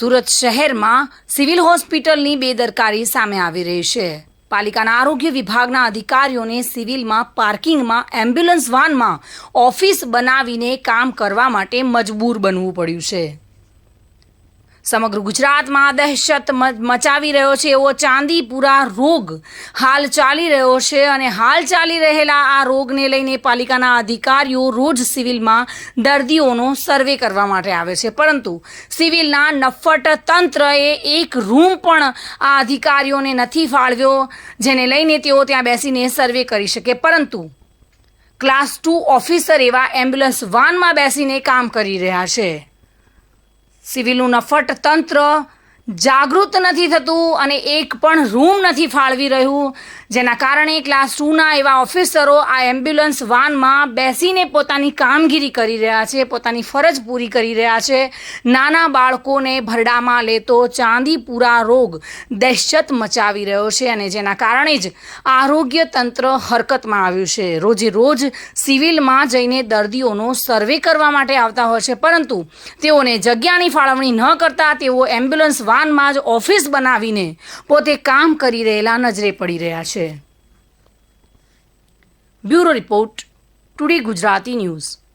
સુરત શહેરમાં સિવિલ હોસ્પિટલની બેદરકારી સામે આવી રહી છે. પાલિકાના આરોગ્ય વિભાગના અધિકારીઓને સિવિલમાં પાર્કિંગમાં, એમ્બ્યુલન્સ વાનમાં ઓફિસ બનાવીને કામ કરવા માટે મજબૂર બનવું પડ્યું છે. સમગ્ર ગુજરાતમાં દહેશત મચાવી રહ્યો છે એવો ચાંદીપુરા રોગ હાલ ચાલી રહ્યો છે અને હાલ ચાલી રહેલા આ રોગને લઈને પાલિકાના અધિકારીઓ રોજ સિવિલમાં દર્દીઓનો સર્વે કરવા માટે આવે છે. પરંતુ સિવિલના નફટ તંત્રએ એક રૂમ પણ આ અધિકારીઓને નથી ફાળવ્યો, જેને લઈને તેઓ ત્યાં બેસીને સર્વે કરી શકે. પરંતુ ક્લાસ ટુ ઓફિસર એવા એમ્બ્યુલન્સ વાનમાં બેસીને કામ કરી રહ્યા છે. સિવિલનું નફટ તંત્ર જાગૃત નથી થતું અને એક પણ રૂમ નથી ફાળવી રહ્યું. જેના કારણે ક્લાસ ટુના એવા ઓફિસરો આ એમ્બ્યુલન્સ વાનમાં બેસીને પોતાની કામગીરી કરી રહ્યા છે, પોતાની ફરજ પૂરી કરી રહ્યા છે. નાના બાળકોને ભરડામાં લેતો ચાંદીપુરા રોગ દહેશત મચાવી રહ્યો છે અને જેના કારણે જ આરોગ્ય તંત્ર હરકતમાં આવ્યું છે. રોજે રોજ સિવિલમાં જઈને દર્દીઓનો સર્વે કરવા માટે આવતા હોય છે, પરંતુ તેઓને જગ્યાની ફાળવણી ન કરતા તેઓ એમ્બ્યુલન્સ વાનમાં જ ઓફિસ બનાવીને પોતે કામ કરી રહેલા નજરે પડી રહ્યા છે. Bureau report, today Gujarati news.